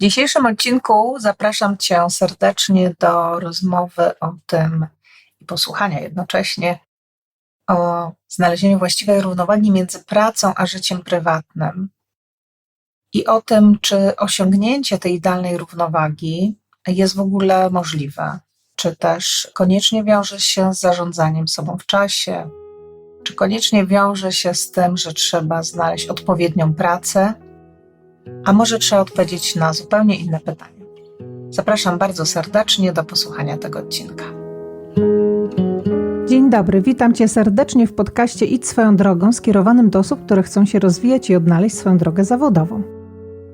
W dzisiejszym odcinku zapraszam Cię serdecznie do rozmowy o tym i posłuchania jednocześnie o znalezieniu właściwej równowagi między pracą a życiem prywatnym i o tym, czy osiągnięcie tej idealnej równowagi jest w ogóle możliwe, czy też koniecznie wiąże się z zarządzaniem sobą w czasie, czy koniecznie wiąże się z tym, że trzeba znaleźć odpowiednią pracę a może trzeba odpowiedzieć na zupełnie inne pytanie? Zapraszam bardzo serdecznie do posłuchania tego odcinka. Dzień dobry, witam Cię serdecznie w podcaście Idź swoją drogą skierowanym do osób, które chcą się rozwijać i odnaleźć swoją drogę zawodową.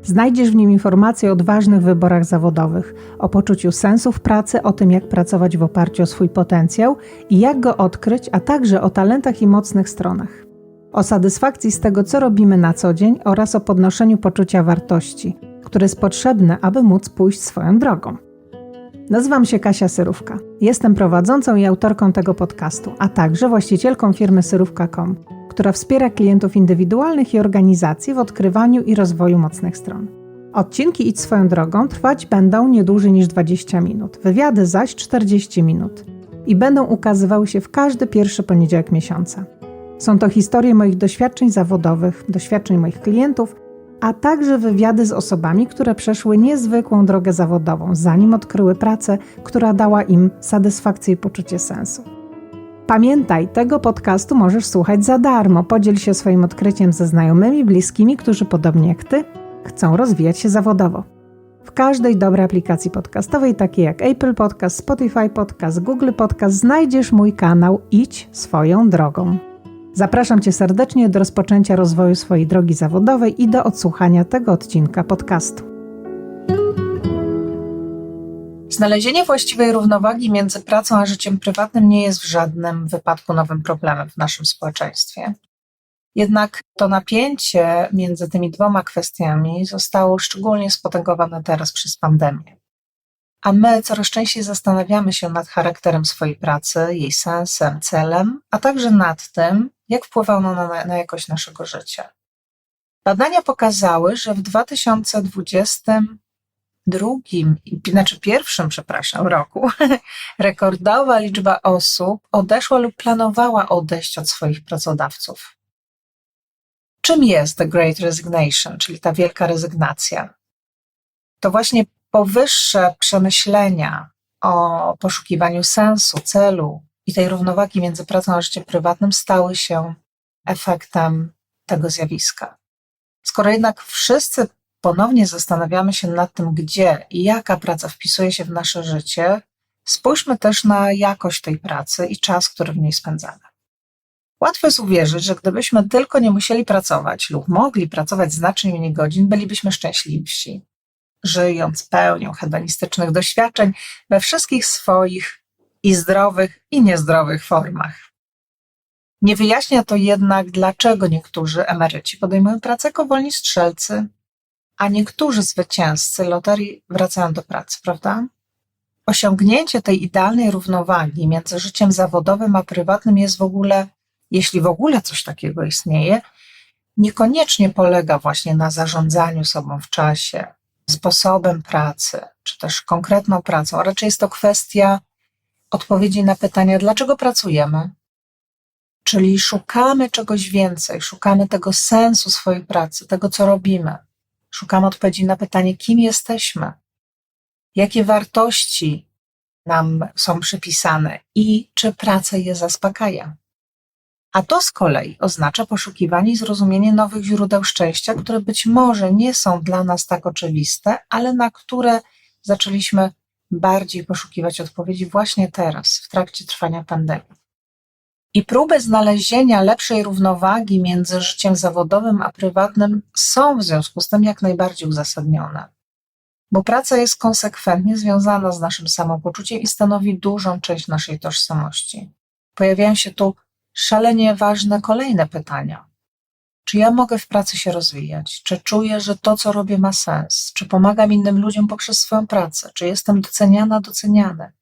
Znajdziesz w nim informacje o odważnych wyborach zawodowych, o poczuciu sensu w pracy, o tym, jak pracować w oparciu o swój potencjał i jak go odkryć, a także o talentach i mocnych stronach o satysfakcji z tego, co robimy na co dzień oraz o podnoszeniu poczucia wartości, które jest potrzebne, aby móc pójść swoją drogą. Nazywam się Kasia Syrówka. Jestem prowadzącą i autorką tego podcastu, a także właścicielką firmy Syrówka.com, która wspiera klientów indywidualnych i organizacji w odkrywaniu i rozwoju mocnych stron. Odcinki Idź swoją drogą trwać będą nie dłużej niż 20 minut, wywiady zaś 40 minut i będą ukazywały się w każdy pierwszy poniedziałek miesiąca. Są to historie moich doświadczeń zawodowych, doświadczeń moich klientów, a także wywiady z osobami, które przeszły niezwykłą drogę zawodową, zanim odkryły pracę, która dała im satysfakcję i poczucie sensu. Pamiętaj, tego podcastu możesz słuchać za darmo. Podziel się swoim odkryciem ze znajomymi, bliskimi, którzy podobnie jak ty chcą rozwijać się zawodowo. W każdej dobrej aplikacji podcastowej, takiej jak Apple Podcast, Spotify Podcast, Google Podcast, znajdziesz mój kanał Idź swoją drogą. Zapraszam Cię serdecznie do rozpoczęcia rozwoju swojej drogi zawodowej i do odsłuchania tego odcinka podcastu. Znalezienie właściwej równowagi między pracą a życiem prywatnym nie jest w żadnym wypadku nowym problemem w naszym społeczeństwie. Jednak to napięcie między tymi dwoma kwestiami zostało szczególnie spotęgowane teraz przez pandemię. A my coraz częściej zastanawiamy się nad charakterem swojej pracy, jej sensem, celem, a także nad tym, jak wpływa ono na, na jakość naszego życia. Badania pokazały, że w 2022, znaczy pierwszym, przepraszam, roku, rekordowa liczba osób odeszła lub planowała odejść od swoich pracodawców. Czym jest The Great Resignation, czyli ta wielka rezygnacja? To właśnie powyższe przemyślenia o poszukiwaniu sensu, celu i tej równowagi między pracą a życiem prywatnym stały się efektem tego zjawiska. Skoro jednak wszyscy ponownie zastanawiamy się nad tym, gdzie i jaka praca wpisuje się w nasze życie, spójrzmy też na jakość tej pracy i czas, który w niej spędzamy. Łatwo jest uwierzyć, że gdybyśmy tylko nie musieli pracować lub mogli pracować znacznie mniej godzin, bylibyśmy szczęśliwsi żyjąc pełnią hedonistycznych doświadczeń we wszystkich swoich i zdrowych, i niezdrowych formach. Nie wyjaśnia to jednak, dlaczego niektórzy emeryci podejmują pracę jako wolni strzelcy, a niektórzy zwycięzcy loterii wracają do pracy, prawda? Osiągnięcie tej idealnej równowagi między życiem zawodowym a prywatnym jest w ogóle, jeśli w ogóle coś takiego istnieje, niekoniecznie polega właśnie na zarządzaniu sobą w czasie, sposobem pracy, czy też konkretną pracą, raczej jest to kwestia odpowiedzi na pytania, dlaczego pracujemy. Czyli szukamy czegoś więcej, szukamy tego sensu swojej pracy, tego, co robimy. Szukamy odpowiedzi na pytanie, kim jesteśmy, jakie wartości nam są przypisane i czy praca je zaspokaja. A to z kolei oznacza poszukiwanie i zrozumienie nowych źródeł szczęścia, które być może nie są dla nas tak oczywiste, ale na które zaczęliśmy bardziej poszukiwać odpowiedzi właśnie teraz, w trakcie trwania pandemii. I próby znalezienia lepszej równowagi między życiem zawodowym a prywatnym są w związku z tym jak najbardziej uzasadnione, bo praca jest konsekwentnie związana z naszym samopoczuciem i stanowi dużą część naszej tożsamości. Pojawiają się tu szalenie ważne kolejne pytania. Czy ja mogę w pracy się rozwijać? Czy czuję, że to, co robię, ma sens? Czy pomagam innym ludziom poprzez swoją pracę? Czy jestem doceniana, doceniany?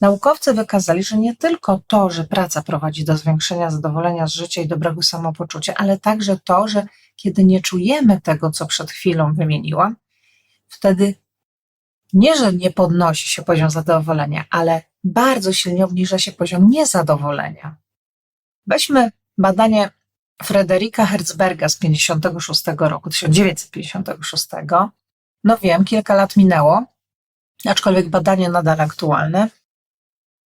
Naukowcy wykazali, że nie tylko to, że praca prowadzi do zwiększenia zadowolenia z życia i dobrego samopoczucia, ale także to, że kiedy nie czujemy tego, co przed chwilą wymieniłam, wtedy nie, że nie podnosi się poziom zadowolenia, ale bardzo silnie obniża się poziom niezadowolenia. Weźmy badanie Frederika Herzberga z 56 roku, 1956. No wiem, kilka lat minęło, aczkolwiek badanie nadal aktualne.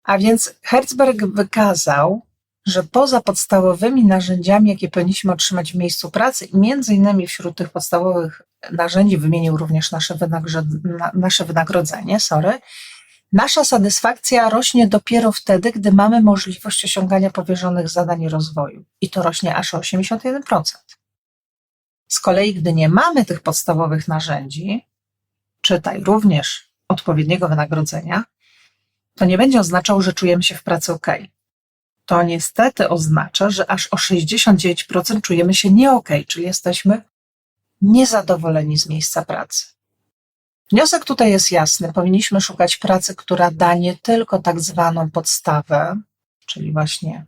A więc Herzberg wykazał, że poza podstawowymi narzędziami, jakie powinniśmy otrzymać w miejscu pracy, i między innymi wśród tych podstawowych narzędzi wymienił również nasze, nasze wynagrodzenie, sorry, nasza satysfakcja rośnie dopiero wtedy, gdy mamy możliwość osiągania powierzonych zadań i rozwoju. I to rośnie aż o 81%. Z kolei, gdy nie mamy tych podstawowych narzędzi, czytaj również odpowiedniego wynagrodzenia, to nie będzie oznaczało, że czujemy się w pracy ok. To niestety oznacza, że aż o 69% czujemy się nie ok, czyli jesteśmy niezadowoleni z miejsca pracy. Wniosek tutaj jest jasny. Powinniśmy szukać pracy, która da nie tylko tak zwaną podstawę, czyli właśnie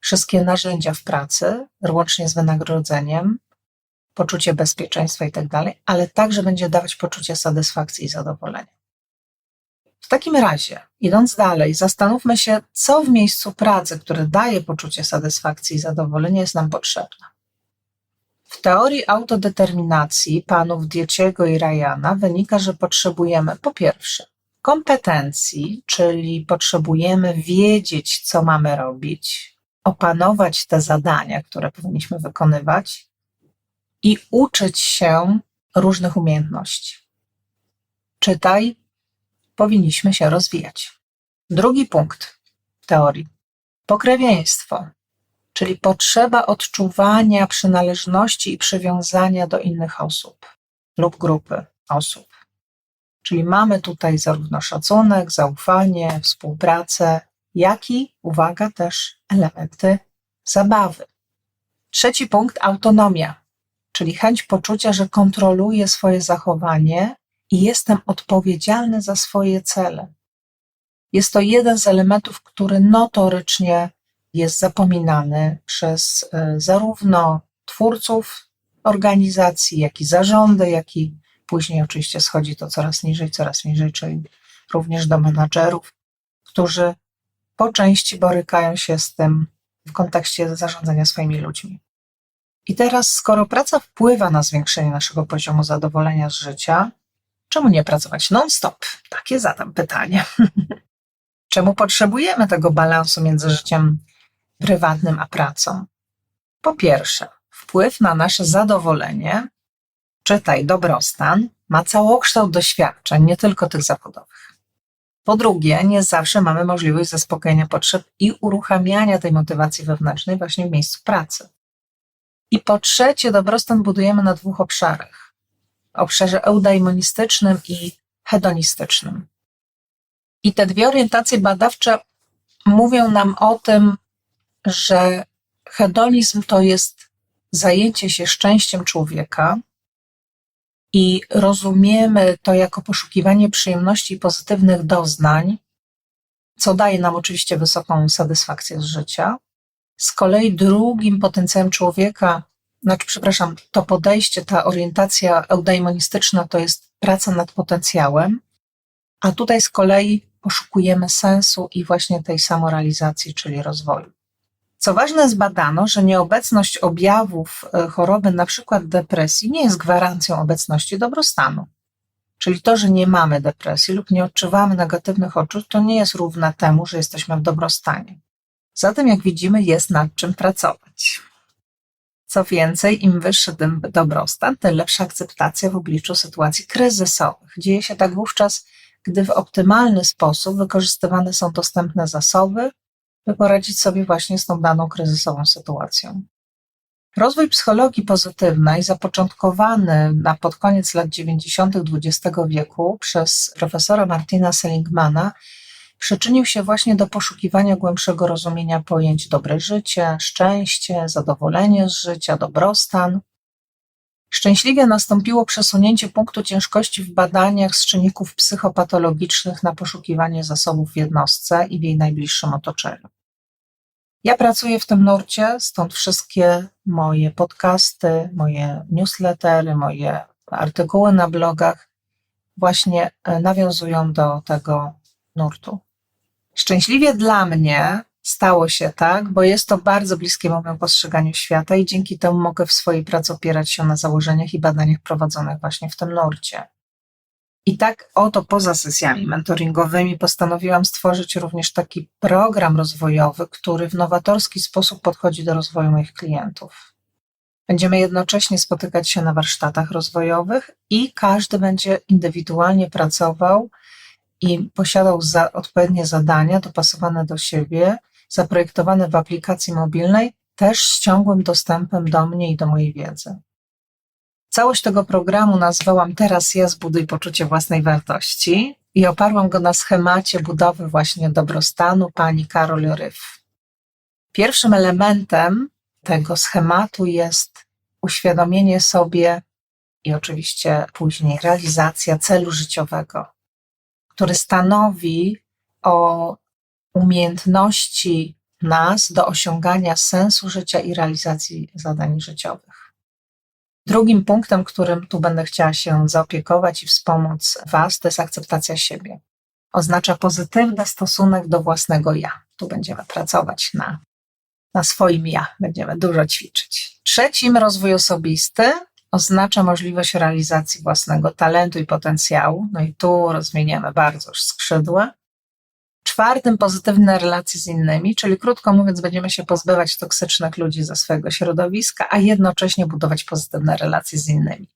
wszystkie narzędzia w pracy, łącznie z wynagrodzeniem, poczucie bezpieczeństwa i tak dalej, ale także będzie dawać poczucie satysfakcji i zadowolenia. W takim razie, idąc dalej, zastanówmy się, co w miejscu pracy, które daje poczucie satysfakcji i zadowolenia, jest nam potrzebne. W teorii autodeterminacji panów Dieciego i Ryana wynika, że potrzebujemy po pierwsze kompetencji, czyli potrzebujemy wiedzieć, co mamy robić, opanować te zadania, które powinniśmy wykonywać i uczyć się różnych umiejętności. Czytaj, powinniśmy się rozwijać. Drugi punkt teorii. Pokrewieństwo, czyli potrzeba odczuwania przynależności i przywiązania do innych osób lub grupy osób. Czyli mamy tutaj zarówno szacunek, zaufanie, współpracę, jak i, uwaga, też elementy zabawy. Trzeci punkt autonomia, czyli chęć poczucia, że kontroluję swoje zachowanie i jestem odpowiedzialny za swoje cele. Jest to jeden z elementów, który notorycznie jest zapominany przez e, zarówno twórców organizacji, jak i zarządy, jak i później oczywiście schodzi to coraz niżej, coraz niżej, czyli również do menadżerów, którzy po części borykają się z tym w kontekście zarządzania swoimi ludźmi. I teraz, skoro praca wpływa na zwiększenie naszego poziomu zadowolenia z życia, czemu nie pracować non-stop? Takie zadam pytanie. czemu potrzebujemy tego balansu między życiem prywatnym a pracą? Po pierwsze, wpływ na nasze zadowolenie, czytaj dobrostan, ma całokształt doświadczeń, nie tylko tych zawodowych. Po drugie, nie zawsze mamy możliwość zaspokojenia potrzeb i uruchamiania tej motywacji wewnętrznej właśnie w miejscu pracy. I po trzecie, dobrostan budujemy na dwóch obszarach. Obszarze eudaimonistycznym i hedonistycznym. I te dwie orientacje badawcze mówią nam o tym, że hedonizm to jest zajęcie się szczęściem człowieka i rozumiemy to jako poszukiwanie przyjemności i pozytywnych doznań, co daje nam oczywiście wysoką satysfakcję z życia. Z kolei drugim potencjałem człowieka, znaczy, przepraszam, to podejście, ta orientacja eudaimonistyczna to jest praca nad potencjałem, a tutaj z kolei poszukujemy sensu i właśnie tej samorealizacji, czyli rozwoju. Co ważne, zbadano, że nieobecność objawów e, choroby, przykład depresji, nie jest gwarancją obecności dobrostanu. Czyli to, że nie mamy depresji lub nie odczuwamy negatywnych odczuć, to nie jest równe temu, że jesteśmy w dobrostanie. Zatem, jak widzimy, jest nad czym pracować. Co więcej, im wyższy ten dobrostan, tym lepsza akceptacja w obliczu sytuacji kryzysowych. Dzieje się tak wówczas, gdy w optymalny sposób wykorzystywane są dostępne zasoby, by poradzić sobie właśnie z tą daną kryzysową sytuacją. Rozwój psychologii pozytywnej, zapoczątkowany na pod koniec lat 90. XX wieku przez profesora Martina Seligmana, przyczynił się właśnie do poszukiwania głębszego rozumienia pojęć dobre życie, szczęście, zadowolenie z życia, dobrostan. Szczęśliwie nastąpiło przesunięcie punktu ciężkości w badaniach z czynników psychopatologicznych na poszukiwanie zasobów w jednostce i w jej najbliższym otoczeniu. Ja pracuję w tym nurcie, stąd wszystkie moje podcasty, moje newslettery, moje artykuły na blogach właśnie e, nawiązują do tego nurtu. Szczęśliwie dla mnie stało się tak, bo jest to bardzo bliskie mojemu postrzeganiu świata i dzięki temu mogę w swojej pracy opierać się na założeniach i badaniach prowadzonych właśnie w tym nurcie. I tak oto poza sesjami mentoringowymi postanowiłam stworzyć również taki program rozwojowy, który w nowatorski sposób podchodzi do rozwoju moich klientów. Będziemy jednocześnie spotykać się na warsztatach rozwojowych i każdy będzie indywidualnie pracował i posiadał za, odpowiednie zadania dopasowane do siebie, zaprojektowane w aplikacji mobilnej, też z ciągłym dostępem do mnie i do mojej wiedzy. Całość tego programu nazwałam Teraz ja zbuduj poczucie własnej wartości i oparłam go na schemacie budowy właśnie dobrostanu pani Karol Ryf. Pierwszym elementem tego schematu jest uświadomienie sobie i oczywiście później realizacja celu życiowego, który stanowi o umiejętności nas do osiągania sensu życia i realizacji zadań życiowych. Drugim punktem, którym tu będę chciała się zaopiekować i wspomóc Was, to jest akceptacja siebie. Oznacza pozytywny stosunek do własnego ja. Tu będziemy pracować na, na swoim ja, będziemy dużo ćwiczyć. Trzecim, rozwój osobisty, oznacza możliwość realizacji własnego talentu i potencjału. No i tu rozwiniemy bardzo już skrzydła. Czwartym, pozytywne relacje z innymi, czyli krótko mówiąc, będziemy się pozbywać toksycznych ludzi ze swojego środowiska, a jednocześnie budować pozytywne relacje z innymi.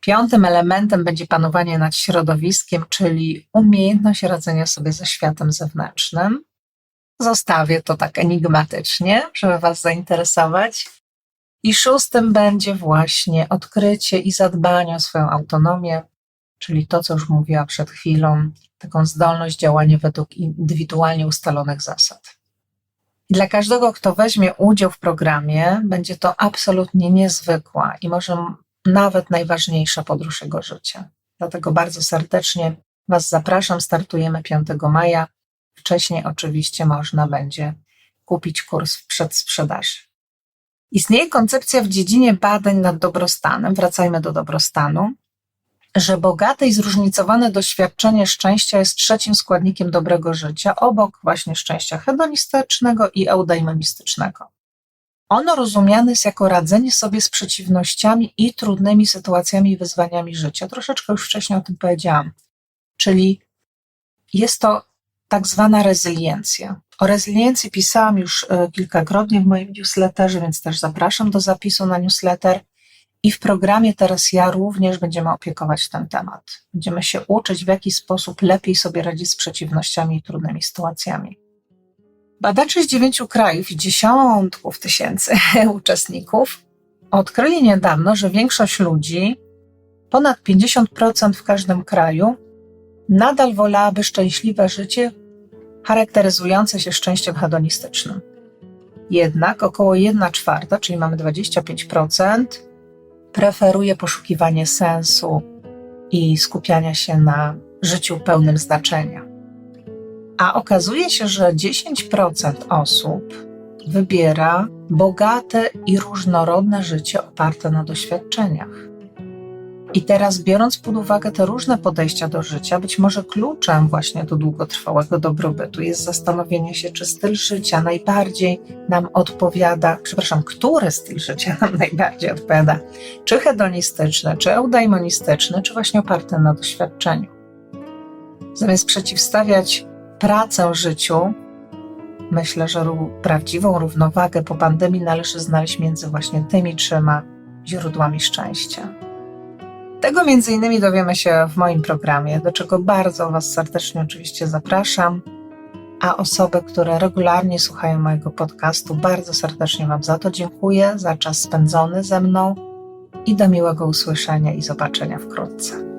Piątym elementem będzie panowanie nad środowiskiem, czyli umiejętność radzenia sobie ze światem zewnętrznym. Zostawię to tak enigmatycznie, żeby Was zainteresować. I szóstym będzie właśnie odkrycie i zadbanie o swoją autonomię, czyli to, co już mówiłam przed chwilą, taką zdolność działania według indywidualnie ustalonych zasad. I dla każdego, kto weźmie udział w programie, będzie to absolutnie niezwykła i może nawet najważniejsza podróż jego życia. Dlatego bardzo serdecznie Was zapraszam. Startujemy 5 maja. Wcześniej oczywiście można będzie kupić kurs w przedsprzedaży. Istnieje koncepcja w dziedzinie badań nad dobrostanem, wracajmy do dobrostanu, że bogate i zróżnicowane doświadczenie szczęścia jest trzecim składnikiem dobrego życia, obok właśnie szczęścia hedonistycznego i eudaimonistycznego. Ono rozumiane jest jako radzenie sobie z przeciwnościami i trudnymi sytuacjami i wyzwaniami życia. Troszeczkę już wcześniej o tym powiedziałam. Czyli jest to tak zwana rezyliencja. O rezyliencji pisałam już e, kilkakrotnie w moim newsletterze, więc też zapraszam do zapisu na newsletter. I w programie Teraz Ja również będziemy opiekować ten temat. Będziemy się uczyć, w jaki sposób lepiej sobie radzić z przeciwnościami i trudnymi sytuacjami. Badacze z dziewięciu krajów i dziesiątków tysięcy uczestników odkryli niedawno, że większość ludzi, ponad 50% w każdym kraju, nadal wolałaby szczęśliwe życie charakteryzujące się szczęściem hedonistycznym. Jednak około 1 czwarta, czyli mamy 25%, preferuje poszukiwanie sensu i skupiania się na życiu pełnym znaczenia. A okazuje się, że 10% osób wybiera bogate i różnorodne życie oparte na doświadczeniach. I teraz, biorąc pod uwagę te różne podejścia do życia, być może kluczem właśnie do długotrwałego dobrobytu jest zastanowienie się, czy styl życia najbardziej nam odpowiada, przepraszam, który styl życia nam najbardziej odpowiada, czy hedonistyczny, czy eudaimonistyczny, czy właśnie oparty na doświadczeniu. Zamiast przeciwstawiać pracę życiu, myślę, że prawdziwą równowagę po pandemii należy znaleźć między właśnie tymi trzema źródłami szczęścia. Tego między innymi dowiemy się w moim programie, do czego bardzo Was serdecznie oczywiście zapraszam. A osoby, które regularnie słuchają mojego podcastu, bardzo serdecznie Wam za to dziękuję, za czas spędzony ze mną i do miłego usłyszenia i zobaczenia wkrótce.